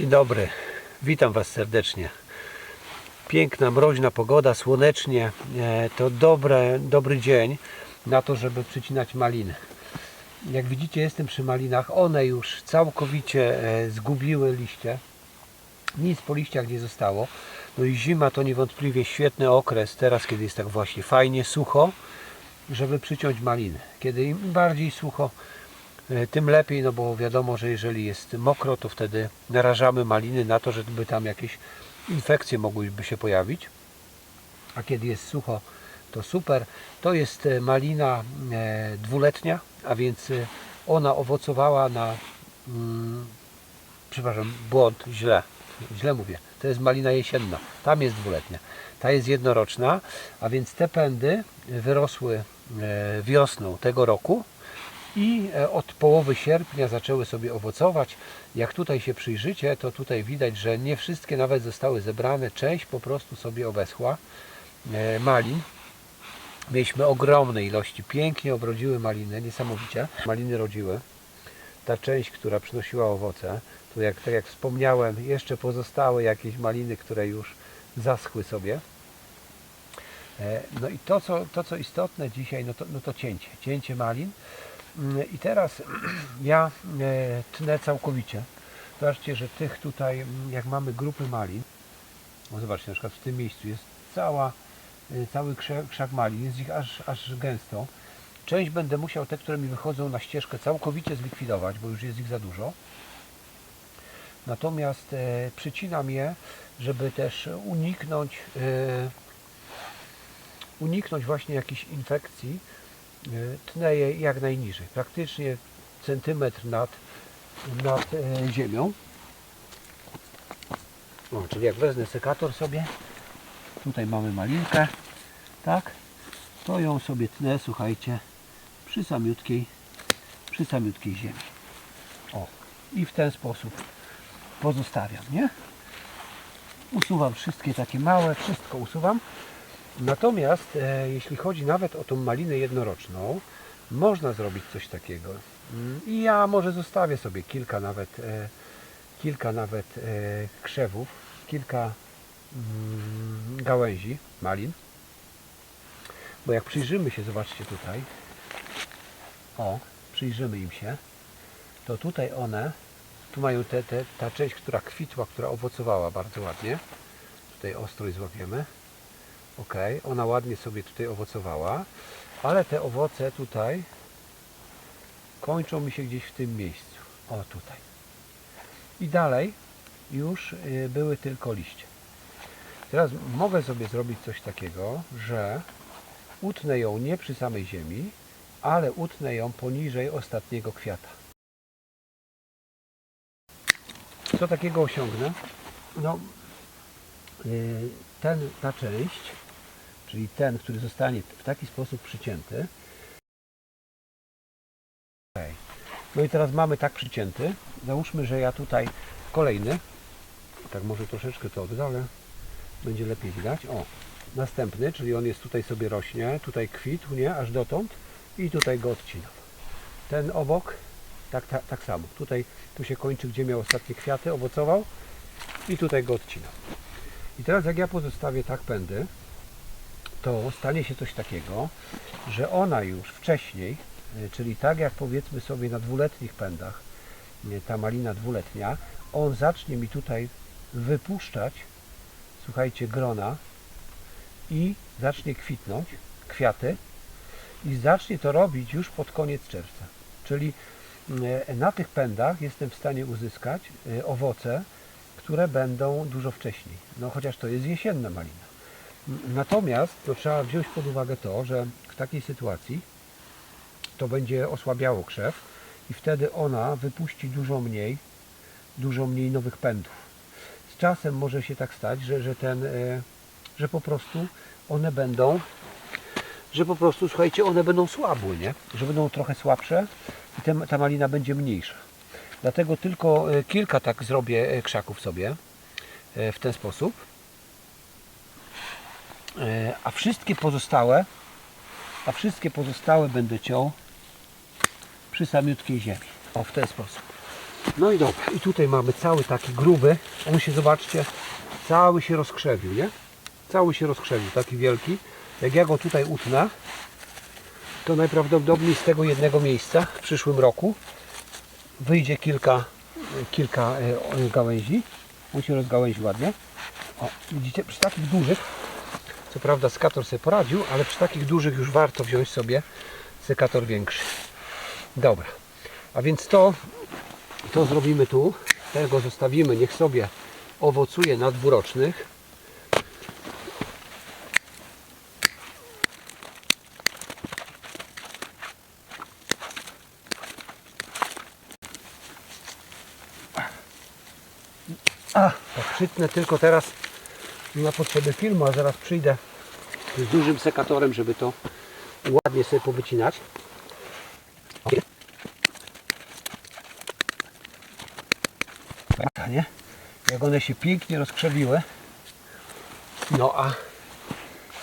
Dzień dobry, witam Was serdecznie. Piękna, mroźna pogoda, słonecznie. E, To dobre, dobry dzień na to, żeby przycinać maliny. Jak widzicie, jestem przy malinach. One już całkowicie e, zgubiły liście. Nic po liściach nie zostało. No i zima to niewątpliwie świetny okres, teraz kiedy jest tak właśnie fajnie, sucho, żeby przyciąć maliny. Kiedy im bardziej sucho, tym lepiej, no bo wiadomo, że jeżeli jest mokro, to wtedy narażamy maliny na to, żeby tam jakieś infekcje mogłyby się pojawić. A kiedy jest sucho, to super. To jest e, malina e, dwuletnia, a więc e, ona owocowała na, mm, przepraszam, błąd, źle, źle mówię. To jest malina jesienna, tam jest dwuletnia. Ta jest jednoroczna, a więc te pędy wyrosły e, wiosną tego roku i e, od połowy sierpnia zaczęły sobie owocować. Jak tutaj się przyjrzycie, to tutaj widać, że nie wszystkie nawet zostały zebrane, część po prostu sobie obeschła e, malin. Mieliśmy ogromne ilości, pięknie obrodziły maliny, niesamowicie. Maliny rodziły. Ta część, która przynosiła owoce, tu jak, tak jak wspomniałem, jeszcze pozostały jakieś maliny, które już zaschły sobie. E, No i to, co, to, co istotne dzisiaj, no to, no to cięcie, cięcie malin. I teraz ja e, tnę całkowicie. Zobaczcie, że tych tutaj, jak mamy grupy malin, zobaczcie, na przykład w tym miejscu jest cała, e, cały krzak, krzak malin, jest ich aż, aż gęsto. Część będę musiał, te, które mi wychodzą na ścieżkę, całkowicie zlikwidować, bo już jest ich za dużo. Natomiast e, przycinam je, żeby też uniknąć, e, uniknąć właśnie jakichś infekcji. E, tnę je jak najniżej, praktycznie centymetr nad, nad e, ziemią. O, czyli jak wezmę sekator sobie, tutaj mamy malinkę, tak, to ją sobie tnę, słuchajcie, przy samiutkiej, przy samiutkiej ziemi. O, i w ten sposób pozostawiam, nie? Usuwam wszystkie takie małe, wszystko usuwam. Natomiast e, jeśli chodzi nawet o tą malinę jednoroczną, można zrobić coś takiego. Mm, I ja może zostawię sobie kilka nawet, e, kilka nawet e, krzewów, kilka mm, gałęzi malin. Bo jak przyjrzymy się, zobaczcie tutaj, o, przyjrzymy im się, to tutaj one, tu mają te, te, ta część, która kwitła, która owocowała bardzo ładnie. Tutaj ostrój złapiemy. Ok, ona ładnie sobie tutaj owocowała, ale te owoce tutaj kończą mi się gdzieś w tym miejscu. O, tutaj. I dalej już y, były tylko liście. Teraz mogę sobie zrobić coś takiego, że utnę ją nie przy samej ziemi, ale utnę ją poniżej ostatniego kwiata. Co takiego osiągnę? No, y, ten, ta część, czyli ten, który zostanie w taki sposób przycięty. Okej. No i teraz mamy tak przycięty. Załóżmy, że ja tutaj kolejny, tak może troszeczkę to oddalę, będzie lepiej widać. O, następny, czyli on jest tutaj sobie rośnie, tutaj kwitł, nie, aż dotąd i tutaj go odcinam. Ten obok, tak, tak, tak samo. Tutaj, tu się kończy, gdzie miał ostatnie kwiaty, owocował i tutaj go odcinam. I teraz jak ja pozostawię tak pędy, to stanie się coś takiego, że ona już wcześniej, y, czyli tak jak powiedzmy sobie na dwuletnich pędach, y, ta malina dwuletnia, on zacznie mi tutaj wypuszczać, słuchajcie, grona i zacznie kwitnąć, kwiaty i zacznie to robić już pod koniec czerwca. Czyli y, na tych pędach jestem w stanie uzyskać owoce, które będą dużo wcześniej. No chociaż to jest jesienna malina. Natomiast to trzeba wziąć pod uwagę to, że w takiej sytuacji to będzie osłabiało krzew i wtedy ona wypuści dużo mniej, dużo mniej nowych pędów. Z czasem może się tak stać, że, że ten, e, że po prostu one będą, że po prostu, słuchajcie, one będą słabły, nie? Że będą trochę słabsze i ta malina będzie mniejsza. Dlatego tylko e, kilka tak zrobię e, krzaków sobie w ten sposób. E, A wszystkie pozostałe, a wszystkie pozostałe będę ciął przy samiutkiej ziemi. O, w ten sposób. No i dobra, i tutaj mamy cały taki gruby, on się, zobaczcie, cały się rozkrzewił, nie? Cały się rozkrzewił, taki wielki. Jak ja go tutaj utnę, to najprawdopodobniej z tego jednego miejsca w przyszłym roku wyjdzie kilka, kilka e, gałęzi. On się rozgałęzi ładnie. O, widzicie, przy takich dużych, co prawda sekator sobie poradził, ale przy takich dużych już warto wziąć sobie sekator większy. Dobra, a więc to, to zrobimy tu. Tego zostawimy, niech sobie owocuje na dwurocznych. A, przytnę tylko teraz na potrzeby filmu, a zaraz przyjdę z dużym sekatorem, żeby to ładnie sobie powycinać. Tak, nie? Jak one się pięknie rozkrzewiły. No a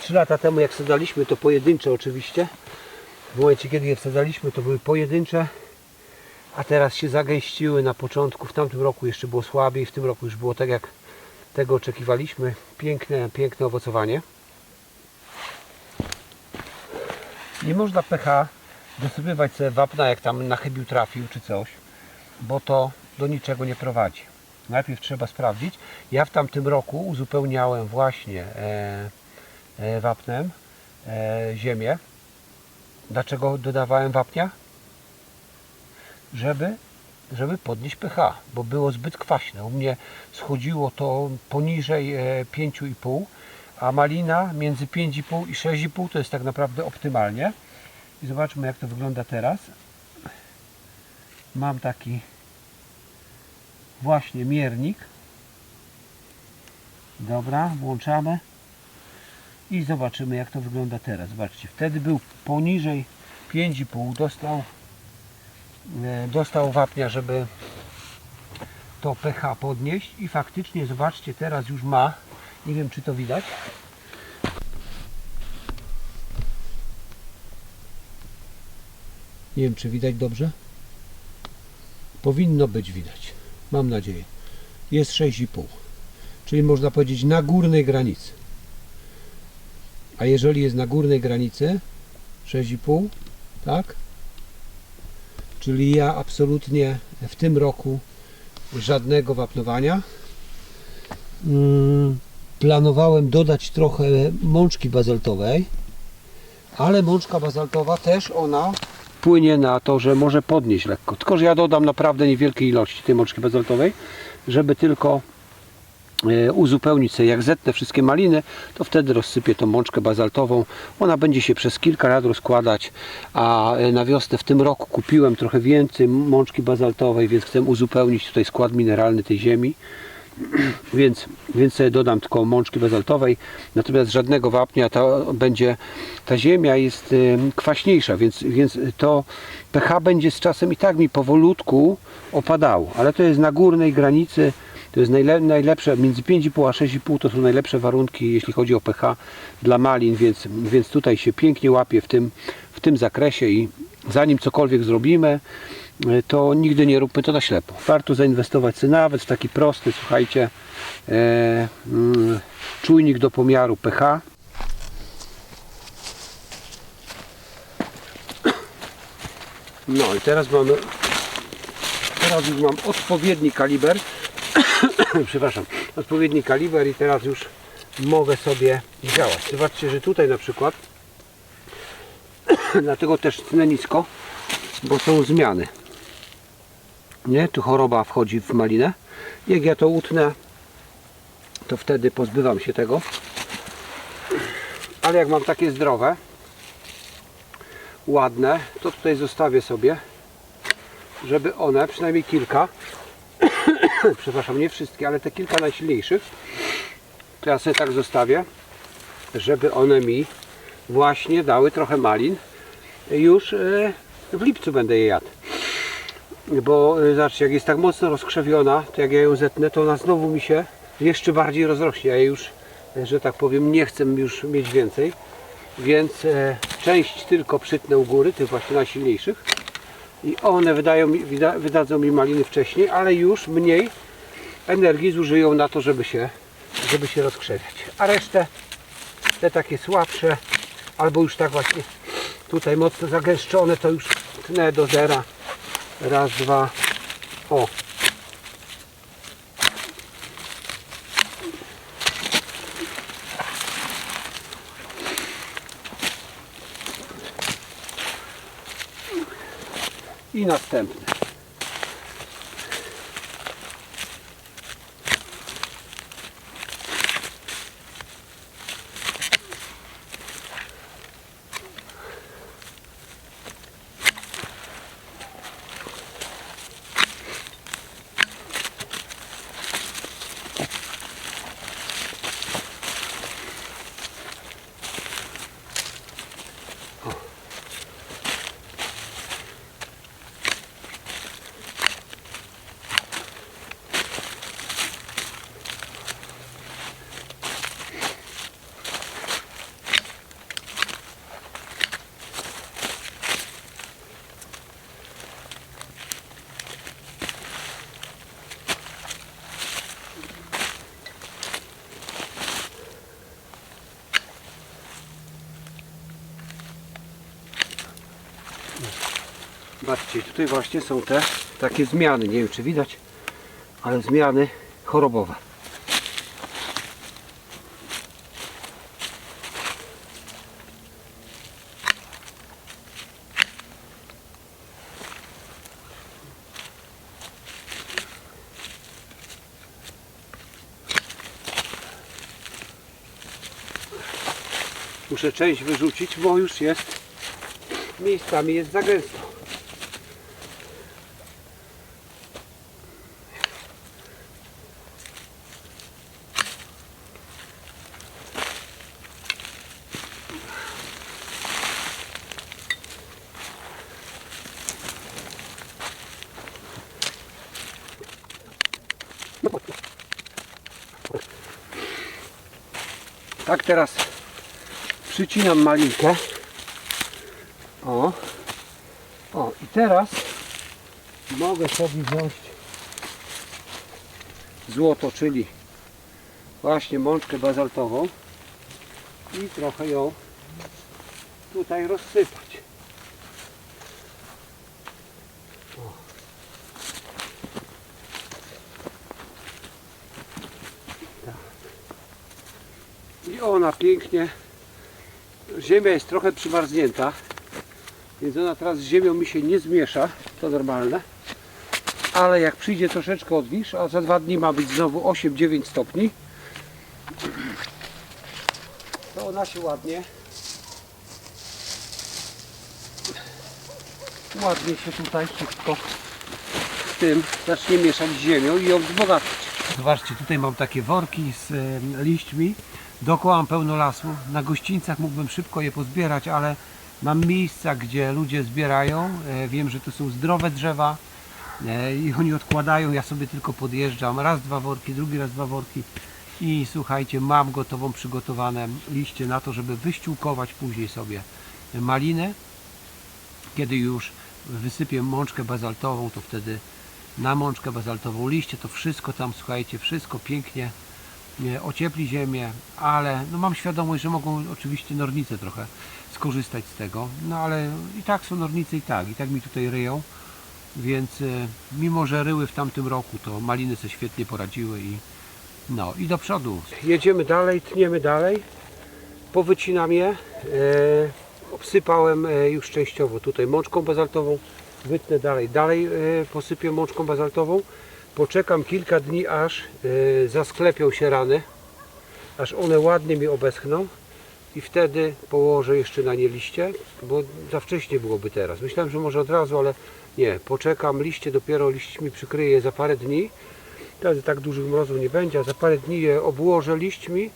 3 lata temu jak wsadzaliśmy to pojedyncze oczywiście. W momencie kiedy je wsadzaliśmy to były pojedyncze. A teraz się zagęściły na początku. W tamtym roku jeszcze było słabiej, w tym roku już było tak jak tego oczekiwaliśmy. Piękne, piękne owocowanie. Nie można pH dosypywać sobie wapna jak tam na chybił trafił czy coś, bo to do niczego nie prowadzi. Najpierw trzeba sprawdzić. Ja w tamtym roku uzupełniałem właśnie e, e, wapnem e, ziemię. Dlaczego dodawałem wapnia? Żeby, żeby podnieść pH, bo było zbyt kwaśne. U mnie schodziło to poniżej e, 5,5, a malina między 5,5 i 6,5 to jest tak naprawdę optymalnie. I zobaczmy jak to wygląda teraz. Mam taki właśnie miernik. Dobra, włączamy. I zobaczymy jak to wygląda teraz. Zobaczcie, wtedy był poniżej 5,5. Dostał, e, dostał wapnia, żeby to pH podnieść. I faktycznie, zobaczcie, teraz już ma. Nie wiem czy to widać. Nie wiem czy widać dobrze. Powinno być widać. Mam nadzieję. Jest 6,5. Czyli można powiedzieć na górnej granicy. A jeżeli jest na górnej granicy 6,5, tak? Czyli ja absolutnie w tym roku żadnego wapnowania. Mm, Planowałem dodać trochę mączki bazaltowej, ale mączka bazaltowa też ona płynie na to, że może podnieść lekko. Tylko, że ja dodam naprawdę niewielkiej ilości tej mączki bazaltowej, żeby tylko uzupełnić sobie. Jak zetnę wszystkie maliny, to wtedy rozsypię tą mączkę bazaltową. Ona będzie się przez kilka lat rozkładać, a e, na wiosnę w tym roku kupiłem trochę więcej mączki bazaltowej, więc chcę uzupełnić tutaj skład mineralny tej ziemi. Więc, więc sobie dodam tylko mączki bazaltowej, natomiast żadnego wapnia, to będzie, ta ziemia jest em, kwaśniejsza, więc, więc to pH będzie z czasem i tak mi powolutku opadało, ale to jest na górnej granicy, to jest najle, najlepsze, między 5,5 a 6,5 to są najlepsze warunki, jeśli chodzi o pH dla malin, więc, więc tutaj się pięknie łapie w tym, w tym zakresie i zanim cokolwiek zrobimy, e, to nigdy nie róbmy to na ślepo. Warto zainwestować nawet w taki prosty, słuchajcie, e, mm, czujnik do pomiaru pH. No i teraz mamy, teraz już mam odpowiedni kaliber, przepraszam, odpowiedni kaliber i teraz już mogę sobie działać. Zobaczcie, że tutaj na przykład, dlatego też tnę nisko, bo są zmiany. Nie, tu choroba wchodzi w malinę. Jak ja to utnę, to wtedy pozbywam się tego. Ale jak mam takie zdrowe, ładne, to tutaj zostawię sobie, żeby one, przynajmniej kilka, przepraszam, nie wszystkie, ale te kilka najsilniejszych, to ja sobie tak zostawię, żeby one mi właśnie dały trochę malin. Już e, w lipcu będę je jadł. Bo e, zobaczcie, jak jest tak mocno rozkrzewiona, to jak ja ją zetnę, to ona znowu mi się jeszcze bardziej rozrośnie. Ja już, e, że tak powiem, nie chcę już mieć więcej. Więc część tylko przytnę u góry, tych właśnie najsilniejszych i one wydają wydadzą mi maliny wcześniej, ale już mniej energii zużyją na to, żeby się, żeby się rozkrzewiać. A resztę, te takie słabsze, albo już tak właśnie tutaj mocno zagęszczone, to już tnę do zera. Raz, dwa, o. I następne. Zobaczcie, tutaj właśnie są te takie zmiany. Nie wiem czy widać, ale zmiany chorobowe. Muszę część wyrzucić, bo już jest miejscami jest za gęsto. Tak teraz przycinam malinkę. O. O i teraz mogę sobie wziąć złoto, czyli właśnie mączkę bazaltową i trochę ją tutaj rozsypać. O. I ona pięknie. Ziemia jest trochę przymarznięta więc ona teraz z ziemią mi się nie zmiesza to normalne. Ale jak przyjdzie troszeczkę odwilż a za dwa dni ma być znowu 8-9 stopni to ona się ładnie ładnie się tutaj wszystko z tym zacznie mieszać z ziemią i ją wzbogacić. Zobaczcie tutaj mam takie worki z liśćmi dookoła mam pełno lasu. Na gościńcach mógłbym szybko je pozbierać ale mam miejsca gdzie ludzie zbierają. E, wiem, że to są zdrowe drzewa e, i oni odkładają, ja sobie tylko podjeżdżam. Raz dwa worki, drugi raz dwa worki. I słuchajcie, mam gotową przygotowane liście na to, żeby wyściółkować później sobie malinę. Kiedy już wysypię mączkę bazaltową, to wtedy na mączkę bazaltową liście, to wszystko tam, słuchajcie, wszystko pięknie ociepli ziemię, ale no mam świadomość, że mogą oczywiście nornice trochę skorzystać z tego, no ale i tak są nornice i tak, i tak mi tutaj ryją, więc e, mimo, że ryły w tamtym roku, to maliny sobie świetnie poradziły i no i do przodu. Jedziemy dalej, tniemy dalej, powycinam je, e, obsypałem e, już częściowo tutaj mączką bazaltową, wytnę dalej, dalej e, posypię mączką bazaltową, poczekam kilka dni aż e, zasklepią się rany, aż one ładnie mi obeschną i wtedy położę jeszcze na nie liście, bo za wcześnie byłoby teraz. Myślałem, że może od razu, ale nie, poczekam, liście dopiero liśćmi przykryję za parę dni, wtedy tak dużych mrozów nie będzie, a za parę dni je obłożę liśćmi,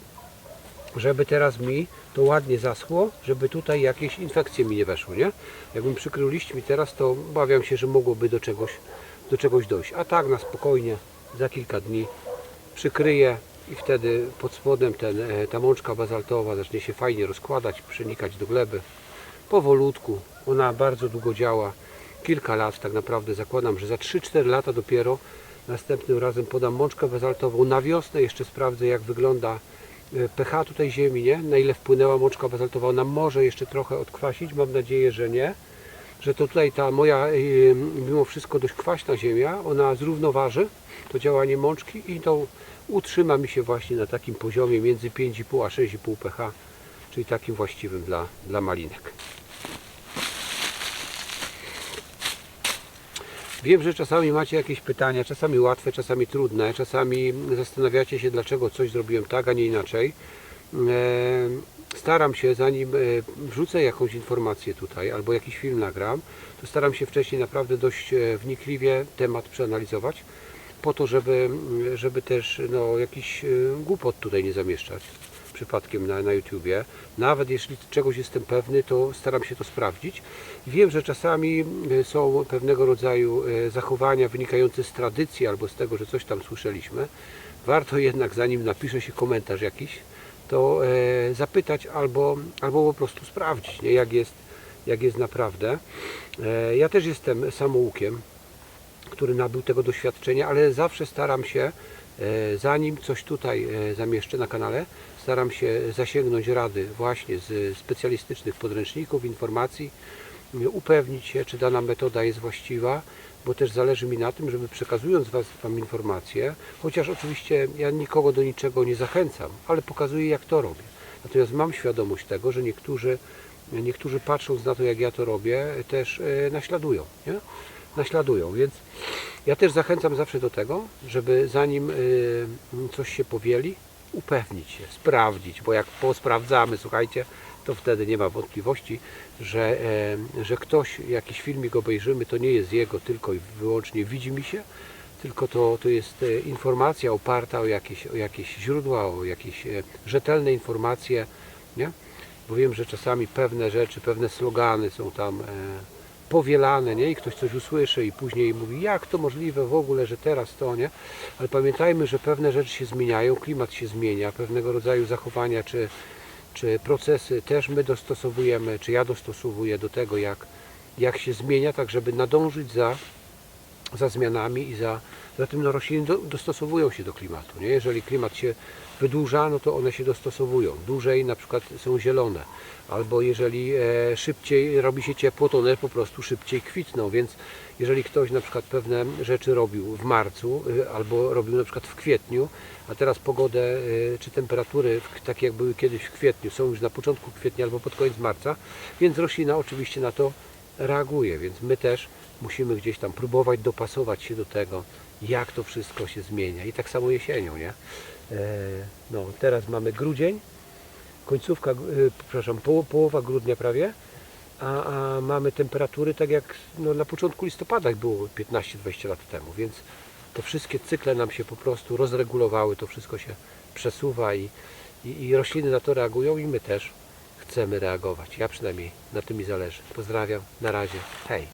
żeby teraz mi to ładnie zaschło, żeby tutaj jakieś infekcje mi nie weszły, nie? Jakbym przykrył liśćmi teraz, to obawiam się, że mogłoby do czegoś, do czegoś dojść. A tak na spokojnie, za kilka dni przykryję i wtedy pod spodem ten, e, ta mączka bazaltowa zacznie się fajnie rozkładać, przenikać do gleby. Powolutku, ona bardzo długo działa. kilka lat tak naprawdę. Zakładam, że za 3-4 lata dopiero następnym razem podam mączkę bazaltową. Na wiosnę jeszcze sprawdzę jak wygląda e, pH tutaj ziemi, nie? Na ile wpłynęła mączka bazaltowa. Ona może jeszcze trochę odkwasić, mam nadzieję, że nie. Że to tutaj ta moja mimo wszystko dość kwaśna ziemia, ona zrównoważy to działanie mączki i to utrzyma mi się właśnie na takim poziomie między 5,5 a 6,5 pH, czyli takim właściwym dla, dla malinek. Wiem, że czasami macie jakieś pytania, czasami łatwe, czasami trudne, czasami zastanawiacie się, dlaczego coś zrobiłem tak, a nie inaczej. Staram się, zanim e, wrzucę jakąś informację tutaj albo jakiś film nagram, to staram się wcześniej naprawdę dość e, wnikliwie temat przeanalizować, po to, żeby, żeby też no, jakiś e, głupot tutaj nie zamieszczać przypadkiem na, na YouTubie. Nawet jeśli czegoś jestem pewny, to staram się to sprawdzić. Wiem, że czasami są pewnego rodzaju zachowania wynikające z tradycji albo z tego, że coś tam słyszeliśmy. Warto jednak, zanim napisze się komentarz jakiś, to e, zapytać albo, albo po prostu sprawdzić, nie? Jak, jest, jak jest naprawdę. E, ja też jestem samoukiem, który nabył tego doświadczenia, ale zawsze staram się, e, zanim coś tutaj e, zamieszczę na kanale, staram się zasięgnąć rady właśnie z specjalistycznych podręczników, informacji, upewnić się, czy dana metoda jest właściwa, bo też zależy mi na tym, żeby przekazując was, Wam informacje, chociaż oczywiście ja nikogo do niczego nie zachęcam, ale pokazuję jak to robię. Natomiast mam świadomość tego, że niektórzy, niektórzy patrząc na to, jak ja to robię, też e, naśladują. Nie? Naśladują, więc ja też zachęcam zawsze do tego, żeby zanim y, coś się powieli, upewnić się, sprawdzić, bo jak posprawdzamy, słuchajcie, to wtedy nie ma wątpliwości, że, że ktoś, jakiś filmik obejrzymy, to nie jest jego tylko i wyłącznie widzi mi się, tylko to, to jest e, informacja oparta o jakieś, o jakieś źródła, o jakieś e, rzetelne informacje, nie? Bo wiem, że czasami pewne rzeczy, pewne slogany są tam e, powielane, nie? I ktoś coś usłyszy i później mówi, jak to możliwe w ogóle, że teraz to, nie? Ale pamiętajmy, że pewne rzeczy się zmieniają, klimat się zmienia, pewnego rodzaju zachowania czy, czy procesy też my dostosowujemy, czy ja dostosowuję do tego, jak, jak się zmienia, tak żeby nadążyć za, za zmianami i za, za tym no, rośliny do, dostosowują się do klimatu. Nie? Jeżeli klimat się wydłuża, no to one się dostosowują. Dłużej na przykład są zielone. Albo jeżeli e, szybciej robi się ciepło, to one po prostu szybciej kwitną. Więc jeżeli ktoś na przykład pewne rzeczy robił w marcu, y, albo robił na przykład w kwietniu, a teraz pogodę y, czy temperatury, takie jak były kiedyś w kwietniu, są już na początku kwietnia albo pod koniec marca, więc roślina oczywiście na to reaguje, więc my też musimy gdzieś tam próbować dopasować się do tego, jak to wszystko się zmienia. I tak samo jesienią, nie? E, No, teraz mamy grudzień, końcówka, y, przepraszam, poł- połowa grudnia prawie, a, a mamy temperatury tak jak no, na początku listopada było 15-20 lat temu, więc te wszystkie cykle nam się po prostu rozregulowały, to wszystko się przesuwa i, i, i rośliny na to reagują i my też chcemy reagować. Ja przynajmniej na tym mi zależy. Pozdrawiam, na razie, hej.